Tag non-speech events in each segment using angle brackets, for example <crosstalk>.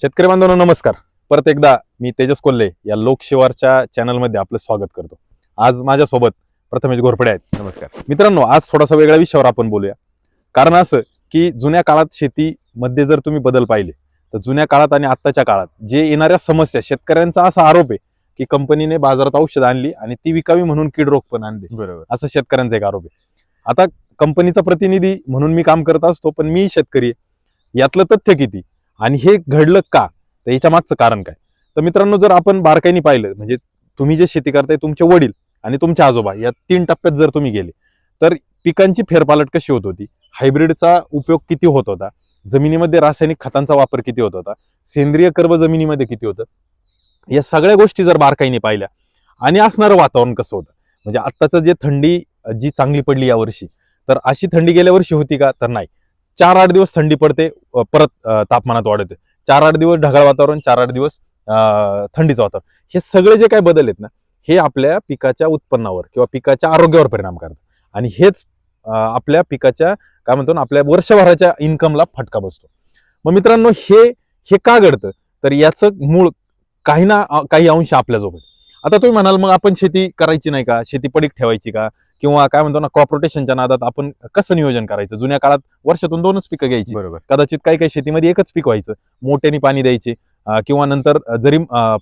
शेतकरी बांधवांनो नमस्कार. परत एकदा मी तेजस कोल्हे या लोकशिवारच्या चॅनलमध्ये आपलं स्वागत करतो. आज माझ्यासोबत प्रथमेश घोरपडे आहेत. नमस्कार. मित्रांनो आज थोडासा वेगळ्या विषयावर आपण बोलूया. कारण असं की जुन्या काळात शेतीमध्ये जर तुम्ही बदल पाहिले तर जुन्या काळात आणि आत्ताच्या काळात जे येणाऱ्या समस्या शेतकऱ्यांचा असा आरोप आहे की कंपनीने बाजारात औषध आणली आणि ती विकावी म्हणून कीड रोग पण आणले. बरोबर. असं शेतकऱ्यांचा एक आरोप आहे. आता कंपनीचा प्रतिनिधी म्हणून मी काम करत असतो पण मी शेतकरी आहे. यातलं तथ्य किती? आणि हे घडलं का? तर याच्या मागचं कारण काय? तर मित्रांनो जर आपण बारकाईने पाहिलं म्हणजे तुम्ही जे शेती करताय तुमचे वडील आणि तुमचे आजोबा या तीन टप्प्यात जर तुम्ही गेले तर पिकांची फेरपालट कशी होत होती? हायब्रिडचा उपयोग किती होत होता? जमिनीमध्ये रासायनिक खतांचा वापर किती होत होता? सेंद्रिय कर्ब जमिनीमध्ये किती होतं? या सगळ्या गोष्टी जर बारकाईने पाहिल्या आणि असणारं वातावरण कसं होतं? म्हणजे आत्ताचं जे थंडी जी चांगली पडली यावर्षी तर अशी थंडी गेल्या वर्षी होती का? तर नाही. चार आठ दिवस थंडी पडते परत तापमानात वाढ होते चार आठ दिवस ढगाळ वातावरण चार आठ दिवस थंडीचं वातावरण. हे सगळे जे काही बदल आहेत ना हे आपल्या पिकाच्या उत्पन्नावर किंवा पिकाच्या आरोग्यावर परिणाम करतात. आणि हेच आपल्या पिकाच्या काय म्हणतो ना आपल्या वर्षभराच्या इन्कमला फटका बसतो. मग मित्रांनो हे हे का घडतं? तर याचं मूळ काही ना काही अंश आपल्याजवळ आता तुम्ही म्हणाल मग आपण शेती करायची नाही का? शेती पडीक ठेवायची का? किंवा काय म्हणतो ना क्रॉप रोटेशनच्या नादात आपण कसं नियोजन करायचं? जुन्या काळात वर्षातून दोनच पिकं घ्यायची. बरोबर. कदाचित काही काही शेतीमध्ये एकच पीक व्हायचं. मोठ्याने पाणी द्यायचे किंवा नंतर जरी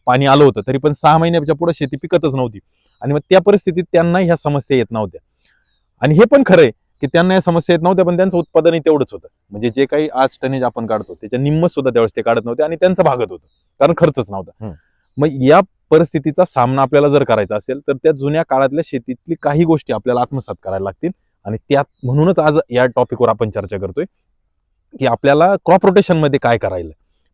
पाणी आलं होतं तरी पण सहा महिन्याच्या पुढे शेती पिकतच नव्हती. आणि मग त्या परिस्थितीत त्यांना ह्या समस्या येत नव्हत्या. आणि हे पण खरंय की त्यांना या समस्या येत नव्हत्या पण त्यांचं उत्पादनही तेवढंच होतं. म्हणजे जे काही आज टनेज आपण काढतो त्याच्या निम्म सुद्धा त्यावेळेस ते काढत नव्हते आणि त्यांचं भागत होतं. कारण खर्चच नव्हता. मग या परिस्थितीचा सामना आपल्याला जर करायचा असेल तर त्या जुन्या काळातल्या शेतीतली काही गोष्टी आपल्याला आत्मसात करायला लागतील. आणि त्यात म्हणूनच आज या टॉपिकवर आपण चर्चा करतोय की आपल्याला क्रॉप रोटेशनमध्ये काय करायला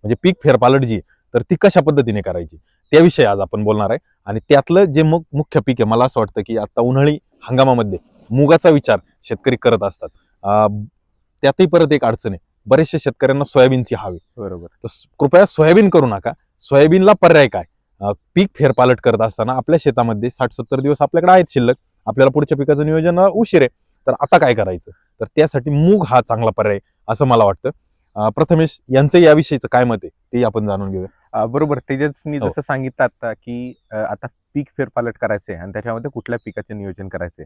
म्हणजे पीक फेरपालट जी तर ती कशा पद्धतीने करायची त्याविषयी आज आपण बोलणार आहे. आणि त्यातलं जे मग मुख्य पीक आहे मला असं वाटतं की आता उन्हाळी हंगामामध्ये मुगाचा विचार शेतकरी करत असतात. त्यातही परत एक अडचण आहे बरेचशा शेतकऱ्यांना सोयाबीनची हवी बरोबर. तर कृपया सोयाबीन करू नका. सोयाबीनला पर्याय काय? पीक फेरपालट करत असताना आपल्या शेतामध्ये साठ सत्तर दिवस आपल्याकडे आहेत शिल्लक. आपल्याला पुढच्या पिकाचं नियोजन उशीर आहे. तर आता काय करायचं? तर त्यासाठी मूग हा चांगला पर्याय असं मला वाटतं. प्रथमेश यांचं याविषयीचं काय मत आहे? ते आपण जाणून घेऊया. बरोबर. तेजसनी हो. जसं सांगितलं आता की आता पीक फेरपालट करायचे आणि त्याच्यामध्ये कुठल्या पिकाचे नियोजन करायचे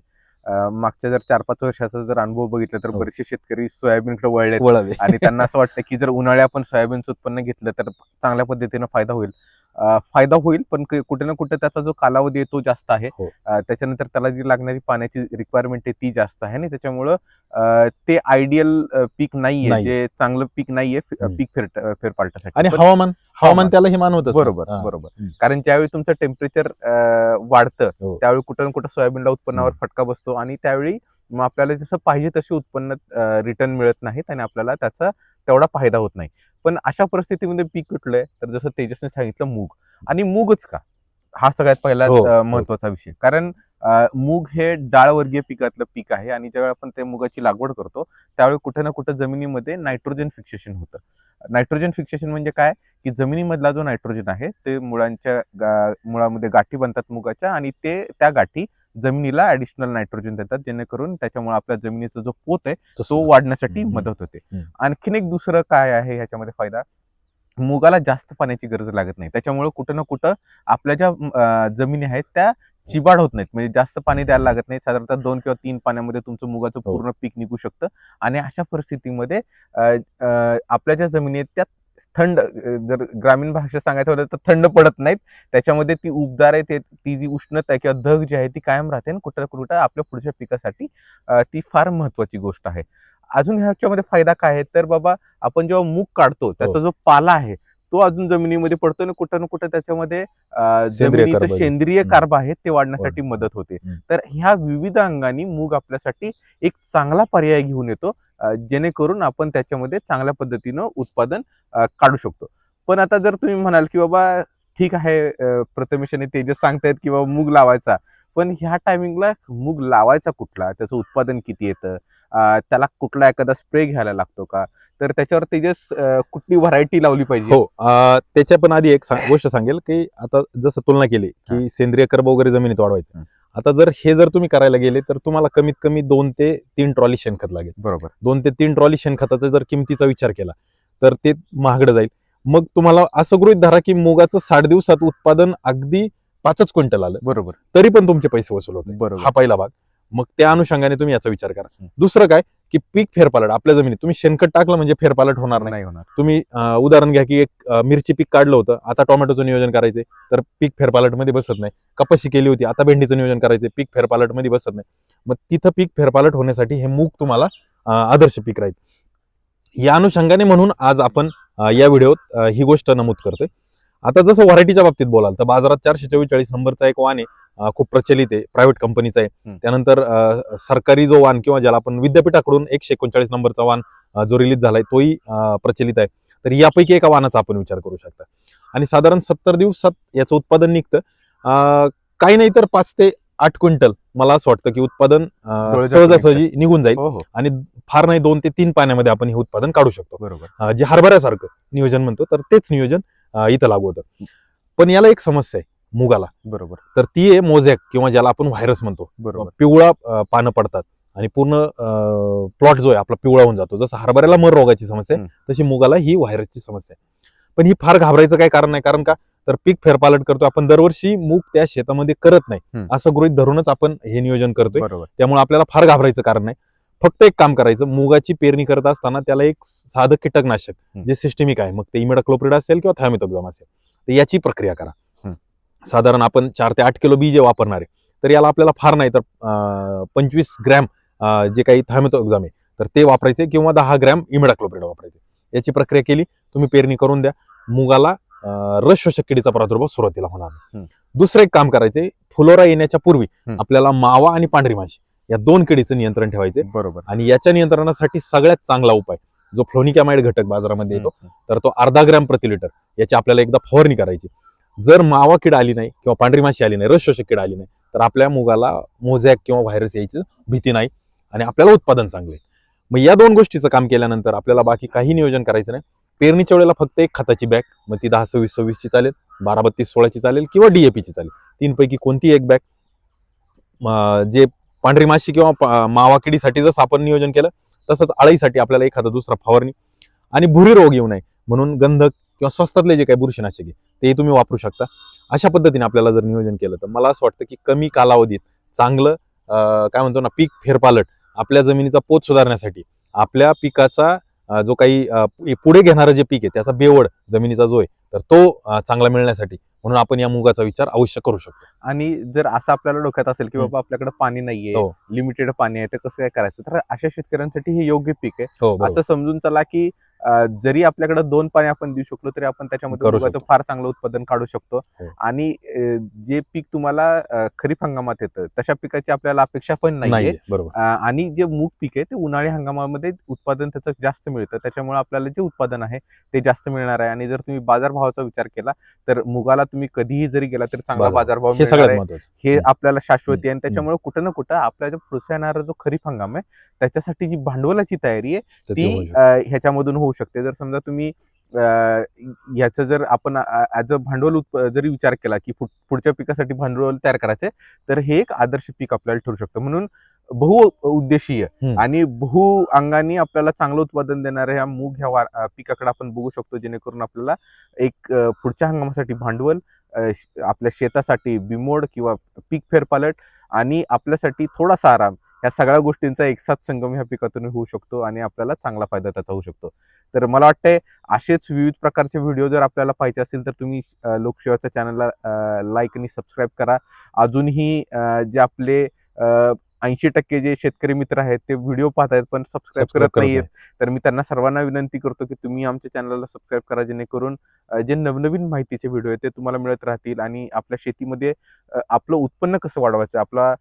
मागच्या जर चार पाच वर्षाचा जर अनुभव बघितला तर हो. बरेचसे शेतकरी सोयाबीनकडे वळले आणि त्यांना असं <laughs> वाटतं की जर उन्हाळ्या आपण सोयाबीनचं उत्पन्न घेतलं तर चांगल्या पद्धतीनं फायदा होईल. फायदा होईल पण कुठे ना कुठे त्याचा जो कालावधी आहे तो जास्त आहे हो. त्याच्यानंतर त्याला जी लागणारी पाण्याची रिक्वायरमेंट आहे ती जास्त आहे आणि त्याच्यामुळं ते आयडियल पीक नाहीये. जे चांगलं पीक नाहीये. पीक फेर फेरपालटासाठी आणि हवामान हवामान हवामान. त्यालाही मानवत बरोबर बरोबर कारण ज्यावेळी तुमचं टेम्परेचर वाढतं हो. त्यावेळी कुठं ना कुठं सोयाबीनला उत्पन्नावर फटका बसतो आणि त्यावेळी मग आपल्याला जसं पाहिजे तसे उत्पन्न रिटर्न मिळत नाहीत आणि आपल्याला त्याचा तेवढा फायदा होत नाही. पण अशा परिस्थितीमध्ये पीक कुठलंय तर जसं तेजसने सांगितलं मूग. आणि मूगच का? हा सगळ्यात पहिला हो, हो. महत्त्वाचा विषय. कारण मूग हे डाळवर्गीय पिकातलं पीक आहे आणि ज्यावेळी आपण ते मुगाची लागवड करतो त्यावेळी कुठे ना कुठे जमिनीमध्ये नायट्रोजन फिक्सेशन होतं. नायट्रोजन फिक्सेशन म्हणजे काय? की जमिनीमधला जो नायट्रोजन आहे ते मुळांच्या मुळामध्ये गाठी बनतात मुगाच्या आणि ते त्या गाठी जमिनीला ऍडिशनल नायट्रोजन देतात जेणेकरून त्याच्यामुळे आपल्या जमिनीचा जो पोत आहे तो वाढण्यासाठी. मदत होते. आणखीन एक दुसरं काय आहे ह्याच्यामध्ये फायदा? मुगाला जास्त पाण्याची गरज लागत नाही. त्याच्यामुळे कुठं ना कुठं आपल्या ज्या जमिनी आहेत त्या चिबाड होत नाहीत. म्हणजे जास्त पाणी द्यायला लागत नाही. साधारणतः दोन किंवा तीन पाण्यामध्ये तुमचं मुगाचं हो. पूर्ण पीक निघू शकतं. आणि अशा परिस्थितीमध्ये आपल्या ज्या जमिनी आहेत त्या थंड जर ग्रामीण भाषा सांगायचं होतं तर थंड पडत नाहीत. त्याच्यामध्ये ती उबदार आहे ते ती जी उष्णता आहे किंवा धग जी आहे ती कायम राहते आणि कुठं कुठं आपल्या पुढच्या पिकासाठी ती फार महत्वाची गोष्ट आहे. अजून ह्याच्यामध्ये फायदा काय आहे? तर बाबा आपण जेव्हा मूग काढतो त्याचा जो पाला आहे तो अजून जमिनीमध्ये पडतो आणि कुठं ना कुठं त्याच्यामध्ये जमिनीचं. सेंद्रिय. कार्ब आहे ते वाढण्यासाठी वाढ- मदत होते. तर ह्या विविध अंगाने मूग आपल्यासाठी एक चांगला पर्याय घेऊन येतो जेणेकरून आपण त्याच्यामध्ये चांगल्या पद्धतीनं उत्पादन काढू शकतो पण आता जर तुम्ही म्हणाल की बाबा ठीक आहे प्रथमेश आणि तेजस सांगतायत की बाबा मूग लावायचा पण ह्या टायमिंगला मूग लावायचा कुठला त्याचं उत्पादन किती येतं त्याला कुठला एखादा स्प्रे घ्यायला लागतो का तर त्याच्यावर तेजस कुठली व्हरायटी लावली पाहिजे. हो त्याच्या पण आधी एक गोष्ट सांगेल की आता जसं तुलना केली की सेंद्रिय कर्ब वगैरे जमिनीत वाढवायचं. आता जर हे जर तुम्ही करायला गेले तर तुम्हाला कमीत कमी दोन ते तीन ट्रॉली शेणखत लागेल. बरोबर. दोन ते तीन ट्रॉली शेणखताचा जर किमतीचा विचार केला तर ते महागडं जाईल. मग तुम्हाला असं गृहित धरा की मुगाचं साठ दिवसात उत्पादन अगदी पाचच क्विंटल आलं. बरोबर. तरी पण तुमचे पैसे वसूल होते बरोबर. हा पहिला भाग. मग त्या अनुषंगाने तुम्ही याचा विचार करा. दुसरं काय? की पीक फेरपालट आपल्या जमिनीत. तुम्ही शेणखत टाकलं म्हणजे फेरपालट होणार नाही. होणार. तुम्ही उदाहरण घ्या की एक मिरची पीक काढलं होतं. आता टोमॅटोचं नियोजन करायचे तर पीक फेरपालटमध्ये बसत नाही. कपाशी केली होती आता भेंडीचं नियोजन करायचे पीक फेरपालटमध्ये बसत नाही. मग तिथं पीक फेरपालट होण्यासाठी हे मूग तुम्हाला आदर्श पीक राहील. या अनुषंगाने म्हणून आज आपण या व्हिडिओत ही गोष्ट नमूद करतोय. आता जसं व्हरायटीच्या बाबतीत बोलाल तर बाजारात चारशे चव्वेचाळीस नंबरचा एक वाण आहे. खूप प्रचलित आहे प्रायव्हेट कंपनीचा आहे. त्यानंतर सरकारी जो वाण किंवा ज्याला आपण विद्यापीठाकडून एकशे एकोणचाळीस नंबरचा वाण जो रिलीज झालाय तोही प्रचलित आहे. तर यापैकी एका वाहनाचा आपण विचार करू शकता. आणि साधारण सत्तर दिवसात याचं उत्पादन निघतं. काही नाही तर पाच ते आठ क्विंटल. मला असं वाटतं की उत्पादन सहजासहजी निघून जाईल. हो हो. आणि फार नाही दोन ते तीन पाण्यामध्ये आपण हे उत्पादन काढू शकतो. बरोबर. जे हरभऱ्यासारखं नियोजन म्हणतो तर तेच नियोजन इथं लागू होतं. पण याला एक समस्या आहे. मुगाला. बरोबर. तर ती आहे मोझॅक किंवा ज्याला आपण व्हायरस म्हणतो. बरोबर. पिवळा अं, पानं पडतात आणि पूर्ण प्लॉट जो आहे आपला पिवळा होऊन जातो. जसं हरभऱ्याला मर रोगाची समस्या आहे. तशी मुगाला ही व्हायरसची समस्या आहे. पण ही फार घाबरायचं काय कारण नाही. कारण का? तर पीक फेरपालट करतो आपण दरवर्षी मूग त्या शेतामध्ये करत नाही. हम्म. असं गृहित धरूनच आपण हे नियोजन करतोय. बरोबर. त्यामुळे आपल्याला फार घाबरायचं कारण नाही. फक्त एक काम करायचं. मुगाची पेरणी करत असताना त्याला एक साधं कीटकनाशक. जे सिस्टमिक आहे. मग ते इमिडाक्लोप्रिड असेल किंवा थायमिथोक्झाम असेल. तर याची प्रक्रिया करा. साधारण आपण चार ते आठ किलो बी जे वापरणार आहे तर याला आपल्याला फार नाही तर पंचवीस ग्रॅम जे काही थायमिथोक्झाम आहे तर ते वापरायचे किंवा दहा ग्रॅम इमिडाक्लोप्रिड वापरायचे याची प्रक्रिया केली तुम्ही पेरणी करून द्या मुगाला रस शोषक किडीचा प्रादुर्भाव सुरुवातीला होणार. दुसरं एक काम करायचे फुलोरा येण्याच्या पूर्वी. आपल्याला मावा आणि पांढरी माशी या दोन किडीचं नियंत्रण ठेवायचे बरोबर आणि याच्या नियंत्रणासाठी सगळ्यात चांगला उपाय जो फ्लोनिकॅमाइड घटक बाजारामध्ये येतो. तर तो अर्धा ग्रॅम प्रति लिटर याची आपल्याला एकदा फवारणी करायची जर मावा किड आली नाही किंवा पांढरी माशी आली नाही रस शोषक किड आली नाही तर आपल्या मुगाला मोझॅक किंवा व्हायरस यायची भीती नाही आणि आपल्याला उत्पादन चांगले मग या दोन गोष्टीचं काम केल्यानंतर आपल्याला बाकी काही नियोजन करायचं नाही. पेरणीच्या वेळेला फक्त एक खताची बॅग मग ती दहा सव्वीस सव्वीसची चालेल बारा बत्तीस सोळाची चालेल किंवा डीएपीची चालेल. तीनपैकी कोणती एक बॅग? जे पांढरी माशी किंवा मावाकिडीसाठी मावा किडीसाठी जसं आपण नियोजन केलं तसंच आळीसाठी आपल्याला एखादा दुसरा फवारणी. आणि भुरी रोग येऊ नये. म्हणून गंधक किंवा स्वस्तातले जे काही बुरशीनाशक आहे ते तुम्ही वापरू शकता. अशा पद्धतीने आपल्याला जर नियोजन केलं तर मला असं वाटतं की कमी कालावधीत चांगलं काय म्हणतो ना पीक फेरपालट आपल्या जमिनीचा पोत सुधारण्यासाठी आपल्या पिकाचा जो काही पुढे घेणारं जे पीक आहे त्याचा बेवड जमिनीचा जो आहे तर तो चांगला मिळण्यासाठी म्हणून आपण या मुगाचा विचार अवश्य करू शकतो. आणि जर असं आपल्याला डोक्यात असेल की. बाबा आपल्याकडे पाणी नाहीये हो. लिमिटेड पाणी आहे तर कसं काय करायचं? तर अशा शेतकऱ्यांसाठी हे योग्य पीक आहे. हो असं समजून चला की जरी आपल्याकडे दोन पाणी आपण देऊ शकलो तरी आपण त्याच्यामध्ये मुगाचं. फार चांगलं उत्पादन काढू शकतो. हो. आणि जे पीक तुम्हाला खरीप हंगामात येतं तशा पिकाची आपल्याला अपेक्षा पण नाहीये. आणि जे मूग पीक आहे ते उन्हाळी हंगामामध्ये उत्पादन त्याचं जास्त मिळतं. त्याच्यामुळे आपल्याला जे उत्पादन आहे ते जास्त मिळणार आहे. आणि जर तुम्ही बाजारभावाचा विचार केला तर मुगाला तुम्ही कधीही जरी गेला तरी चांगला बाजार. बाजारभाव हे मिळणार आहे. हे. आपल्याला शाश्वती आहे. आणि. त्याच्यामुळे कुठं ना कुठं आपल्या जो येणारा जो खरीप हंगाम आहे त्याच्यासाठी जी भांडवलाची तयारी आहे ते ह्याच्यामधून होऊ शकते जर समजा तुम्ही अं, ह्याचं जर आपण ऍज अ भांडवल उत्प- जरी विचार केला की पुढ- पुढच्या पिकासाठी भांडवल तयार करायचे तर हे एक आदर्श पीक आपल्याला ठरू शकतं म्हणून बहु उद्देशीय. आणि बहु अंगाने आपल्याला चांगलं उत्पादन देणाऱ्या ह्या मूग ह्या पिकाकडे आपण बघू शकतो जेणेकरून आपल्याला एक पुढच्या हंगामासाठी भांडवल आपल्या शेतासाठी बिमोड किंवा पीक फेरपालट आणि आपल्यासाठी थोडासा आराम या सगळ्या गोष्टींचा एकसाथ संगम ह्या पिकातून होऊ शकतो आणि आपल्याला चांगला फायदा त्याचा होऊ शकतो. तर मला वाटतंय असेच विविध प्रकारचे व्हिडिओ जर आपल्याला पाहिजे असेल तर तुम्ही अं, लोकसेवाच्या चॅनलला लाईक आणि सबस्क्राईब करा. अजूनही जे आपले ऐंशी टक्के जे शेतकरी मित्र आहेत ते व्हिडिओ पाहत आहेत पण सबस्क्राईब करत नाहीयेत. नाही. तर मी त्यांना सर्वांना विनंती करतो की तुम्ही आमच्या चॅनलला सबस्क्राईब करा जेणेकरून जे नवनवीन माहितीचे व्हिडिओ आहेत ते तुम्हाला मिळत राहतील आणि आपल्या शेतीमध्ये आपलं उत्पन्न कसं वाढवायचं आपला